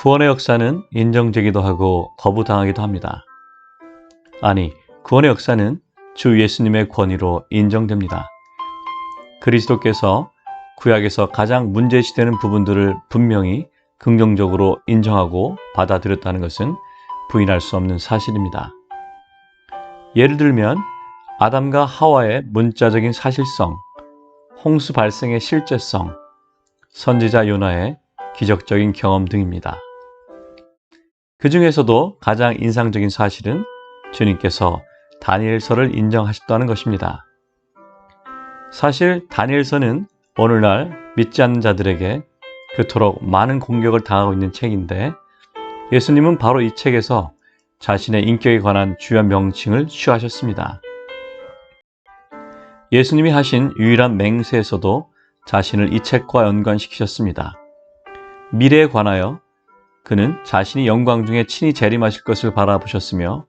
구원의 역사는 인정되기도 하고 거부당하기도 합니다. 아니, 구원의 역사는 주 예수님의 권위로 인정됩니다. 그리스도께서 구약에서 가장 문제시되는 부분들을 분명히 긍정적으로 인정하고 받아들였다는 것은 부인할 수 없는 사실입니다. 예를 들면 아담과 하와의 문자적인 사실성, 홍수 발생의 실제성, 선지자 요나의 기적적인 경험 등입니다. 그 중에서도 가장 인상적인 사실은 주님께서 다니엘서를 인정하셨다는 것입니다. 사실 다니엘서는 오늘날 믿지 않는 자들에게 그토록 많은 공격을 당하고 있는 책인데 예수님은 바로 이 책에서 자신의 인격에 관한 주요 명칭을 취하셨습니다. 예수님이 하신 유일한 맹세에서도 자신을 이 책과 연관시키셨습니다. 미래에 관하여 그는 자신이 영광 중에 친히 재림하실 것을 바라보셨으며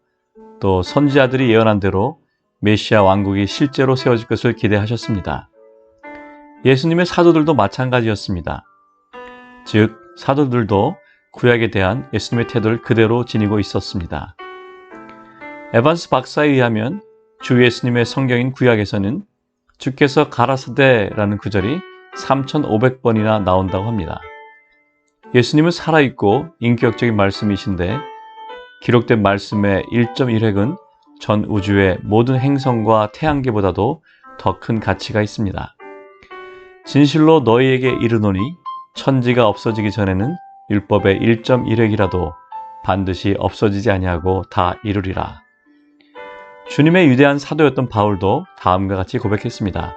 또 선지자들이 예언한 대로 메시아 왕국이 실제로 세워질 것을 기대하셨습니다. 예수님의 사도들도 마찬가지였습니다. 즉, 사도들도 구약에 대한 예수님의 태도를 그대로 지니고 있었습니다. 에반스 박사에 의하면 주 예수님의 성경인 구약에서는 주께서 가라사대라는 구절이 3,500번이나 나온다고 합니다. 예수님은 살아있고 인격적인 말씀이신데 기록된 말씀의 1.1획은 전 우주의 모든 행성과 태양계보다도 더 큰 가치가 있습니다. 진실로 너희에게 이르노니 천지가 없어지기 전에는 율법의 1.1획이라도 반드시 없어지지 아니하고 다 이루리라. 주님의 위대한 사도였던 바울도 다음과 같이 고백했습니다.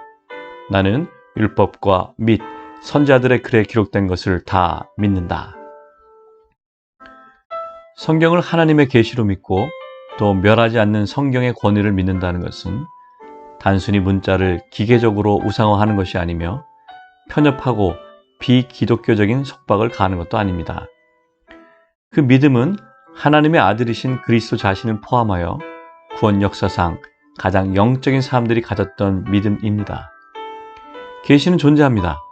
나는 율법과 및 선자들의 글에 기록된 것을 다 믿는다. 성경을 하나님의 계시로 믿고 또 멸하지 않는 성경의 권위를 믿는다는 것은 단순히 문자를 기계적으로 우상화하는 것이 아니며 편협하고 비기독교적인 속박을 가하는 것도 아닙니다. 그 믿음은 하나님의 아들이신 그리스도 자신을 포함하여 구원 역사상 가장 영적인 사람들이 가졌던 믿음입니다. 계시는 존재합니다.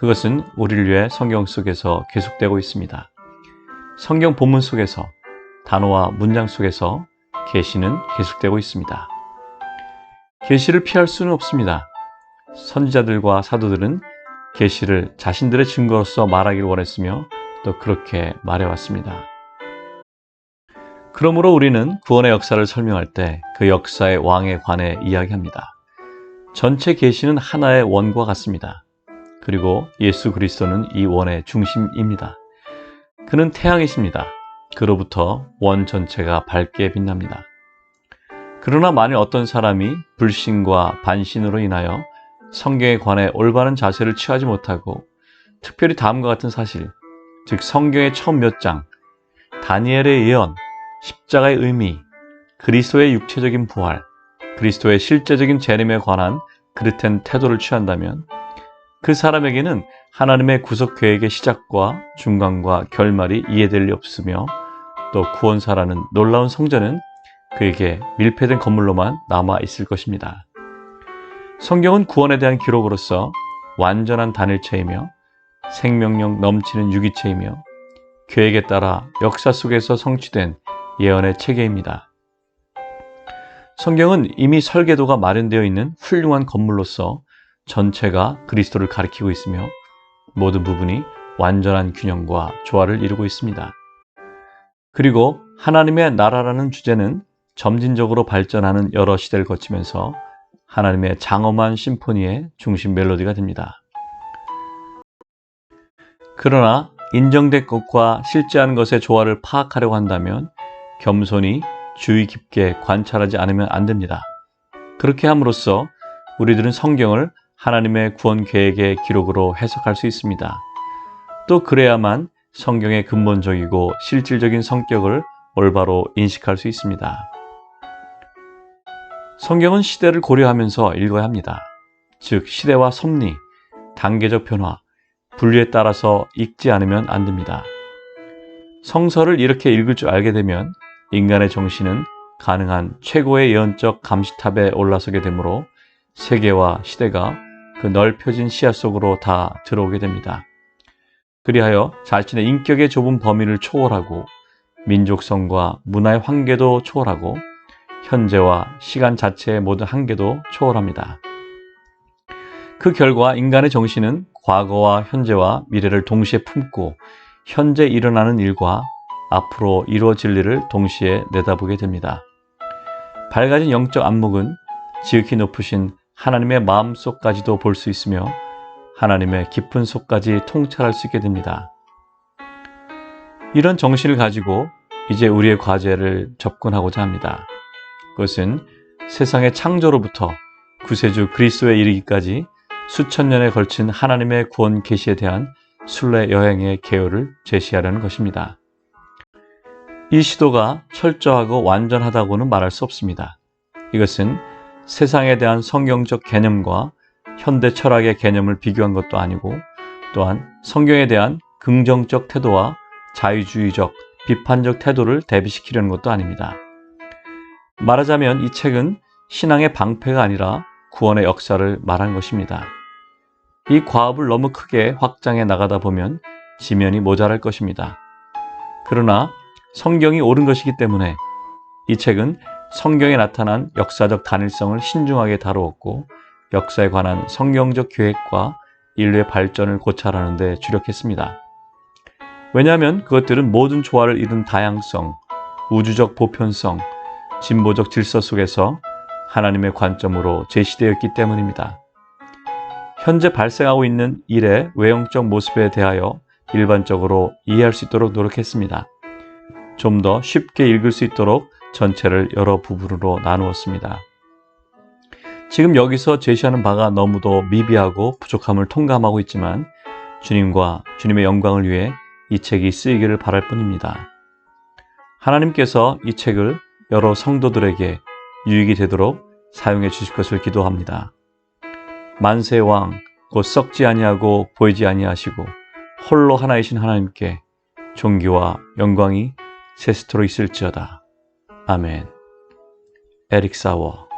그것은 우리를 위해 성경 속에서 계속되고 있습니다. 성경 본문 속에서 단어와 문장 속에서 계시는 계속되고 있습니다. 계시를 피할 수는 없습니다. 선지자들과 사도들은 계시를 자신들의 증거로서 말하기를 원했으며 또 그렇게 말해왔습니다. 그러므로 우리는 구원의 역사를 설명할 때 그 역사의 왕에 관해 이야기합니다. 전체 계시는 하나의 원과 같습니다. 그리고 예수 그리스도는 이 원의 중심입니다. 그는 태양이십니다. 그로부터 원 전체가 밝게 빛납니다. 그러나 만일 어떤 사람이 불신과 반신으로 인하여 성경에 관해 올바른 자세를 취하지 못하고 특별히 다음과 같은 사실, 즉 성경의 처음 몇 장, 다니엘의 예언, 십자가의 의미, 그리스도의 육체적인 부활, 그리스도의 실제적인 재림에 관한 그릇된 태도를 취한다면 그 사람에게는 하나님의 구속 계획의 시작과 중간과 결말이 이해될 리 없으며 또 구원사라는 놀라운 성전은 그에게 밀폐된 건물로만 남아 있을 것입니다. 성경은 구원에 대한 기록으로서 완전한 단일체이며 생명력 넘치는 유기체이며 계획에 따라 역사 속에서 성취된 예언의 체계입니다. 성경은 이미 설계도가 마련되어 있는 훌륭한 건물로서 전체가 그리스도를 가리키고 있으며 모든 부분이 완전한 균형과 조화를 이루고 있습니다. 그리고 하나님의 나라라는 주제는 점진적으로 발전하는 여러 시대를 거치면서 하나님의 장엄한 심포니의 중심 멜로디가 됩니다. 그러나 인정된 것과 실제하는 것의 조화를 파악하려고 한다면 겸손히 주의 깊게 관찰하지 않으면 안 됩니다. 그렇게 함으로써 우리들은 성경을 하나님의 구원 계획의 기록으로 해석할 수 있습니다. 또 그래야만 성경의 근본적이고 실질적인 성격을 올바로 인식할 수 있습니다. 성경은 시대를 고려하면서 읽어야 합니다. 즉, 시대와 섭리, 단계적 변화, 분류에 따라서 읽지 않으면 안 됩니다. 성서를 이렇게 읽을 줄 알게 되면 인간의 정신은 가능한 최고의 예언적 감시탑에 올라서게 되므로 세계와 시대가 그 넓혀진 시야 속으로 다 들어오게 됩니다. 그리하여 자신의 인격의 좁은 범위를 초월하고 민족성과 문화의 한계도 초월하고 현재와 시간 자체의 모든 한계도 초월합니다. 그 결과 인간의 정신은 과거와 현재와 미래를 동시에 품고 현재 일어나는 일과 앞으로 이루어질 일을 동시에 내다보게 됩니다. 밝아진 영적 안목은 지극히 높으신 하나님의 마음속까지도 볼 수 있으며 하나님의 깊은 속까지 통찰할 수 있게 됩니다. 이런 정신을 가지고 이제 우리의 과제를 접근하고자 합니다. 그것은 세상의 창조로부터 구세주 그리스도에 이르기까지 수천 년에 걸친 하나님의 구원 계시에 대한 순례 여행의 개요를 제시하려는 것입니다. 이 시도가 철저하고 완전하다고는 말할 수 없습니다. 이것은 세상에 대한 성경적 개념과 현대 철학의 개념을 비교한 것도 아니고 또한 성경에 대한 긍정적 태도와 자유주의적 비판적 태도를 대비시키려는 것도 아닙니다. 말하자면 이 책은 신앙의 방패가 아니라 구원의 역사를 말한 것입니다. 이 과업을 너무 크게 확장해 나가다 보면 지면이 모자랄 것입니다. 그러나 성경이 옳은 것이기 때문에 이 책은 성경에 나타난 역사적 단일성을 신중하게 다루었고 역사에 관한 성경적 계획과 인류의 발전을 고찰하는 데 주력했습니다. 왜냐하면 그것들은 모든 조화를 이룬 다양성, 우주적 보편성, 진보적 질서 속에서 하나님의 관점으로 제시되었기 때문입니다. 현재 발생하고 있는 일의 외형적 모습에 대하여 일반적으로 이해할 수 있도록 노력했습니다. 좀 더 쉽게 읽을 수 있도록 전체를 여러 부분으로 나누었습니다. 지금 여기서 제시하는 바가 너무도 미비하고 부족함을 통감하고 있지만 주님과 주님의 영광을 위해 이 책이 쓰이기를 바랄 뿐입니다. 하나님께서 이 책을 여러 성도들에게 유익이 되도록 사용해 주실 것을 기도합니다. 만세의 왕, 곧 썩지 아니하고 보이지 아니하시고 홀로 하나이신 하나님께 존귀와 영광이 세스토록 있을지어다. 아멘. 에릭 사워